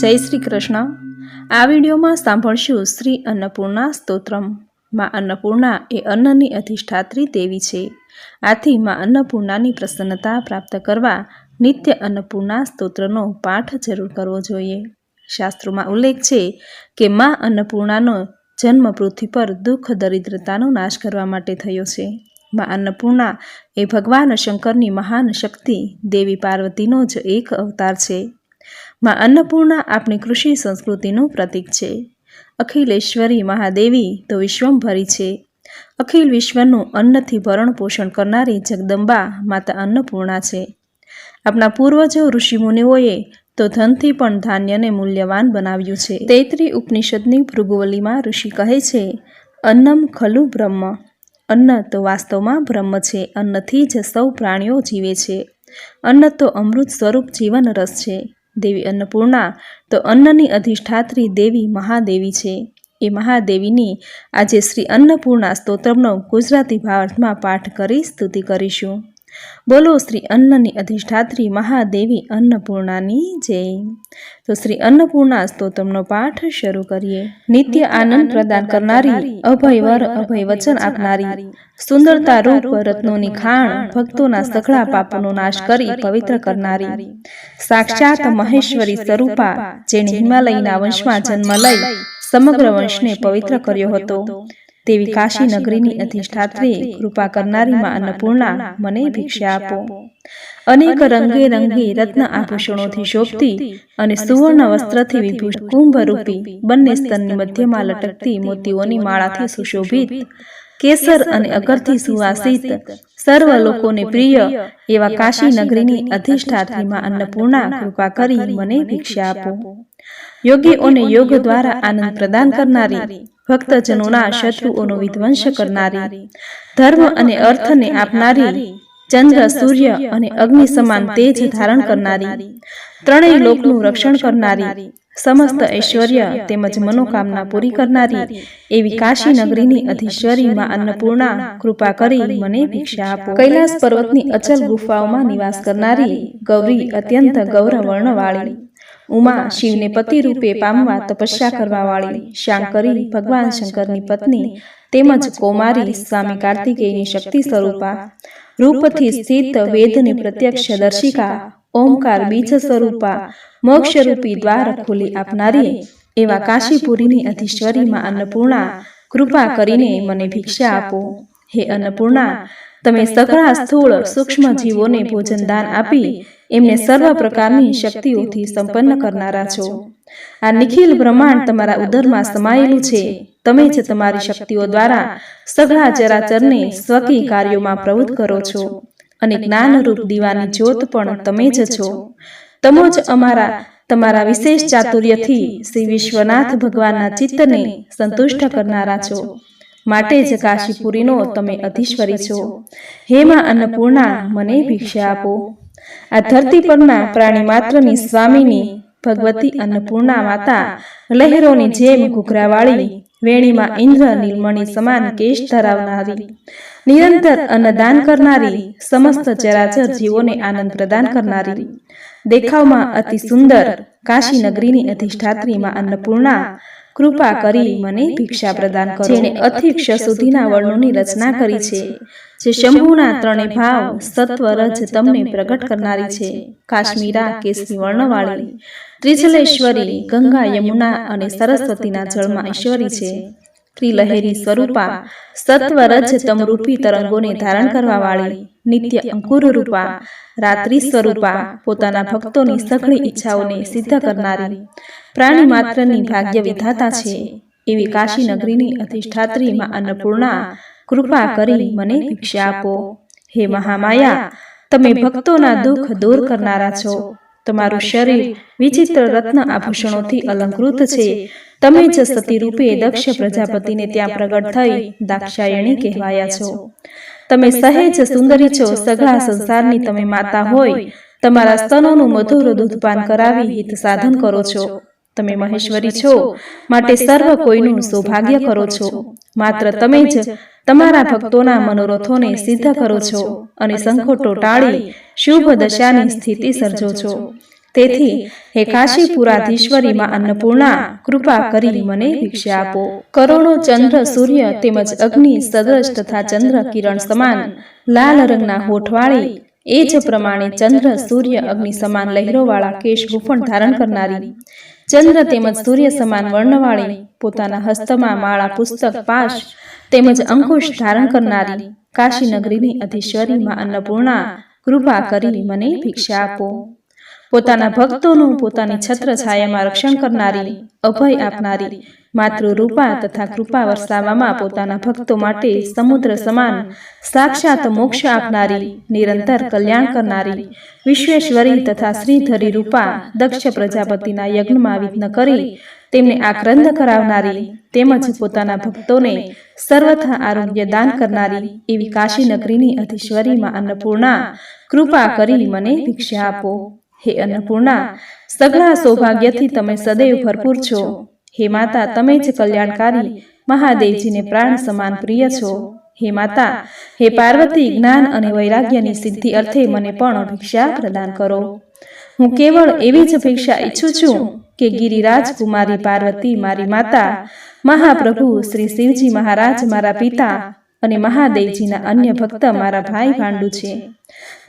જય શ્રી કૃષ્ણ. આ વિડીયોમાં સાંભળશું શ્રી અન્નપૂર્ણા સ્તોત્રમ. માં અન્નપૂર્ણા એ અન્નની અધિષ્ઠાત્રી દેવી છે. આથી માં અન્નપૂર્ણાની પ્રસન્નતા પ્રાપ્ત કરવા નિત્ય અન્નપૂર્ણા સ્તોત્રનો પાઠ જરૂર કરવો જોઈએ. શાસ્ત્રોમાં ઉલ્લેખ છે કે માં અન્નપૂર્ણાનો જન્મ પૃથ્વી પર દુઃખ, દરિદ્રતાનો નાશ કરવા માટે થયો છે. માં અન્નપૂર્ણા એ ભગવાન શંકરની મહાન શક્તિ, દેવી પાર્વતીનો જ એક અવતાર છે. માં અન્નપૂર્ણા આપણી કૃષિ સંસ્કૃતિનું પ્રતીક છે. અખિલેશ્વરી મહાદેવી તો વિશ્વંભરી છે. અખિલ વિશ્વનું અન્નથી ભરણ પોષણ કરનારી જગદંબા માતા અન્નપૂર્ણા છે. આપણા પૂર્વજો ઋષિમુનિઓએ તો ધનથી પણ ધાન્યને મૂલ્યવાન બનાવ્યું છે. તૈત્રી ઉપનિષદની ભૃગુવલીમાં ઋષિ કહે છે, અન્નમ ખલુ બ્રહ્મ. અન્ન તો વાસ્તવમાં બ્રહ્મ છે, અન્નથી જ સૌ પ્રાણીઓ જીવે છે. અન્ન તો અમૃત સ્વરૂપ જીવન રસ છે. દેવી અન્નપૂર્ણા, તો અન્નની અધિષ્ઠાત્રી દેવી મહાદેવી છે. એ મહાદેવીની આજે શ્રી અન્નપૂર્ણા સ્તોત્રમનો ગુજરાતી ભાવાર્થમાં પાઠ કરી સ્તુતિ કરીશું. બોલો શ્રી અન્નની અધિષ્ઠાત્રી મહાદેવી અન્નપૂર્ણાની જય. તો શ્રી અન્નપૂર્ણા સ્તોત્રમનો પાઠ શરૂ કરીએ. નિત્ય આનંદ પ્રદાન કરનારી અભય વર અભય વચન આપનારી સુંદરતા રૂપ રત્નોની ખાણ ભક્તોના સઘળા પાપનો નાશ કરી પવિત્ર કરનારી. સાક્ષાત મહેશ્વરી સ્વરૂપા જેણે હિમાલયના વંશમાં જન્મ લઈ સમગ્ર વંશને પવિત્ર કર્યો હતો. તેવી કાશી નગરીની અધિષ્ઠાત્રી કૃપા કરનારી માં અન્નપૂર્ણા મને ભિક્ષા આપો. અનેક રંગે રંગી રત્ન આભૂષણોથી શોભતી અને સુવર્ણ વસ્ત્રથી વિભૂષ કુંભરૂપી બંને સ્તનની મધ્યમાં લટકતી મોતીઓની માળાથી સુશોભિત કેસર અને અગરથી સુવાસિત સર્વ લોકોને પ્રિય એવા કાશી નગરીની અધિષ્ઠાત્રીમાં અન્નપૂર્ણા કૃપા કરી મને ભિક્ષા આપો. યોગીઓને યોગ દ્વારા આનંદ પ્રદાન કરનારી ભક્તજનોના શત્રુઓનો વિધ્વંસ કરનારી ધર્મ અને અર્થને આપનારી ચંદ્ર સૂર્ય અને અગ્નિ સમાન તેજ ધારણ કરનારી ત્રણેય લોકનું રક્ષણ કરનારી સમસ્ત ઐશ્વર્ય તેમજ મનોકામના પૂરી કરનારી એવી કાશી નગરીની અધીશ્વરી માં અન્નપૂર્ણા કૃપા કરી મને ભિક્ષા આપો. કૈલાસ પર્વતની અચલ ગુફાઓમાં નિવાસ કરનારી ગૌરી અત્યંત ગૌરવર્ણવાળી ઉમા શિવને પતિ રૂપે પામવા તપસ્યા કરવા વાળી શાંકરી ભગવાન શંકરની પત્ની તેમજ કોમારી સ્વામી કાર્તિકેયની શક્તિ સ્વરૂપા. રૂપથી સ્થિત વેદની પ્રત્યક્ષ દર્શિકા ઓમકાર બીજ સ્વરૂપા. મોક્ષરૂપી દ્વાર ખોલી આપનારી એવા કાશીપુરીની અધીશ્વરીમાં અન્નપૂર્ણા કૃપા કરીને મને ભિક્ષા આપો. હે અન્નપૂર્ણા તમે સઘળા સ્થૂળ સૂક્ષ્મ જીવોને ભોજન દાન આપી એમને સર્વ પ્રકારની શક્તિઓથી સંપન્ન કરનારા છો. આ નિખિલ બ્રહ્માંડ તમારા ઉદરમાં સમાયેલું છે. તમે જ તમારી શક્તિઓ દ્વારા સઘળા ચરાચરને સ્વકી કાર્યોમાં પ્રવૃત્ત કરો છો. અને જ્ઞાનરૂપ દીવાની જ્યોત પણ તમે જ છો. તમો જ અમારા તમારા વિશેષ ચાતુર્યથી શ્રી વિશ્વનાથ ભગવાનના ચિત્તને સંતુષ્ટ કરનારા છો. માટે જ કાશીપુરીનો તમે અધીશ્વરી છો. હે માં અન્નપૂર્ણા મને ભિક્ષા આપો. આ ધરતી પરના પ્રાણી માત્રની સ્વામીની ભગવતી અન્નપૂર્ણા માતા લહેરોની જેમ ઘૂઘરાવાળી વેણીમાં ઇન્દ્ર નીલમણી સમાન કેશ ધરાવનારી. નિરંતર અન્નદાન કરનારી સમસ્ત ચરાચર જીવોને આનંદ પ્રદાન કરનારી. દેખાવમાં અતિ સુંદર કાશી નગરીની અધિષ્ઠાત્રીમાં અન્નપૂર્ણા કૃપા કરી મને ભિક્ષા પ્રદાન કરો. જેણે અધિક્ષ સુધીના વર્ણોની રચના કરી છે. જે શંભુના ત્રણે ભાવ સત્વ રજ તમને પ્રગટ કરનારી છે. કાશ્મીરા કેસરી વર્ણવાળી. ત્રિજલેશ્વરી ગંગા યમુના અને સરસ્વતીના જળમાં ઈશ્વરી છે. ત્રિલહેરી સ્વરૂપા સત્વરજ તમરૂપી તરંગોને ધારણ કરવા વાળી નિત્ય અંકુર રૂપા રાત્રિ સ્વરૂપા પોતાના ભક્તોની સઘળી ઈચ્છાઓને સિદ્ધ કરનારી પ્રાણી માત્રની ભાગ્ય વિધાતા છે. એવી કાશી નગરીની અધિષ્ઠાત્રીમાં અન્નપૂર્ણા કૃપા કરી મને ભિક્ષા આપો. હે મહામાયા તમે ભક્તોના દુઃખ દૂર કરનારા છો. તમારું શરીર વિચિત્ર રત્ન આભૂષણોથી અલંકૃત છે. તમે જ સતી રૂપે દક્ષ પ્રજાપતિને ત્યાં પ્રગટ થઈ દાક્ષાયણી કહેવાયા છો. તમે સહેજ સુંદરી છો સઘળા સંસારની તમે માતા હોય. તમારા સ્તનોનું મધુર દૂધપાન કરાવી હિત સાધન કરો છો. તમે મહેશ્વરી છો. માટે સર્વ કોઈનું સૌભાગ્ય કરો છો. માત્ર તમે જ તમારા ભક્તોના મનોરથોને સિદ્ધ કરો છો અને સંકોટો ટાળી શુભ દશાની સ્થિતિ સર્જો છો. તેથી હે કાશીપુરાધીશ્વરી માં અન્નપૂર્ણા, કૃપા કરી મને ભિક્ષા આપો. કરોડો ચંદ્ર, સૂર્ય તેમજ અગ્નિ, સદૃશ તથા ચંદ્ર કિરણ સમાન, લાલ રંગના હોઠવાળી, એ જ પ્રમાણે ચંદ્ર, સૂર્ય, અગ્નિ સમાન લહેરોવાળા કેશ ધારણ કરનારી, ચંદ્ર તેમજ સૂર્ય સમાન વર્ણવાળી, પોતાના હસ્તમાં માળા પુસ્તક, પાશ તેમજ અંકુશ ધારણ કરનારી કાશી નગરીની અધીશ્વરીમાં અન્નપૂર્ણા, કૃપા કરી મને ભિક્ષા આપો. પોતાના ભક્તોનું પોતાની છત્ર છાયામાં રક્ષણ કરનારી, અભય આપનારી, માતૃરૂપા તથા કૃપા વરસાવવામાં પોતાના ભક્તો માટે સમુદ્ર સમાન, સાક્ષાત મોક્ષ આપનારી, નિરંતર કલ્યાણ કરનારી, વિશ્વેશ્વરી તથા શ્રીધરી રૂપા દક્ષ પ્રજાપતિના યજ્ઞમાં વિઘ્ન કરી, તેમને આક્રંદ કરાવનારી, તેમજ પોતાના ભક્તોને સર્વથા આરોગ્ય દાન કરનારી એવી કાશી નગરીની અધીશ્વરીમાં અન્નપૂર્ણા, કૃપા કરી મને ભિક્ષા આપો. હે અન્નપૂર્ણા સગળા સૌભાગ્યથી તમે સદૈવ ભરપૂર છો. હે માતા તમે જ કલ્યાણકારી મહાદેવજીને પ્રાણ સમાન પ્રિય છો. હે માતા હે પાર્વતી જ્ઞાન અને વૈરાગ્યની સિદ્ધિ અર્થે મને પણ ભિક્ષા પ્રદાન કરો. હું કેવળ એવી જ ભિક્ષા ઈચ્છું છું કે ગિરિરાજ કુમારી પાર્વતી મારી માતા મહાપ્રભુ શ્રી શિવજી મહારાજ મારા પિતા અને મહાદેવજીના અન્ય ભક્ત મારા ભાઈ ભાંડુ છે.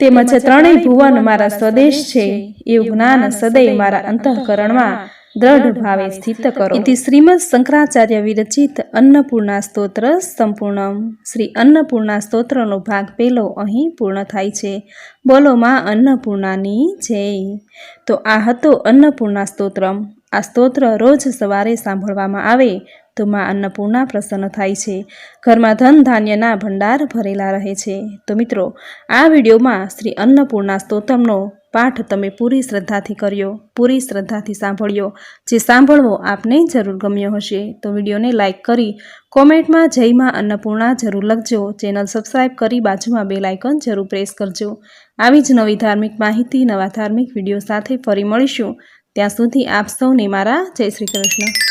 તેમજ ત્રણેય ભુવન મારા સ્વદેશ છે. એવું જ્ઞાન સદૈવ મારા અંતઃકરણમાં દ્રઢ ભાવે સ્થિત કરો. શ્રીમદ શંકરાચાર્ય વિરચિત અન્નપૂર્ણા સ્તોત્ર સંપૂર્ણમ. શ્રી અન્નપૂર્ણા સ્તોત્રનો ભાગ પહેલો અહીં પૂર્ણ થાય છે. બોલો માં અન્નપૂર્ણાની જય. તો આ હતો અન્નપૂર્ણા સ્તોત્રમ. આ સ્તોત્ર રોજ સવારે સાંભળવામાં આવે તો માં અન્નપૂર્ણા પ્રસન્ન થાય છે. ઘરમાં ધન ધાન્યના ભંડાર ભરેલા રહે છે. તો મિત્રો, આ વિડીયોમાં શ્રી અન્નપૂર્ણા સ્તોત્રમનો પાઠ તમે પૂરી શ્રદ્ધાથી કર્યો, પૂરી શ્રદ્ધાથી સાંભળ્યો. જે સાંભળવો આપને જરૂર ગમ્યો હશે. તો વિડીયોને લાઇક કરી, કોમેન્ટમાં જયમાં અન્નપૂર્ણા જરૂર લખજો. ચેનલ સબસ્ક્રાઇબ કરી બાજુમાં બે લાઇકન જરૂર પ્રેસ કરજો. આવી જ નવી ધાર્મિક માહિતી, નવા ધાર્મિક વીડિયો સાથે ફરી મળીશું. ત્યાં સુધી આપ સૌને મારા જય શ્રી કૃષ્ણ.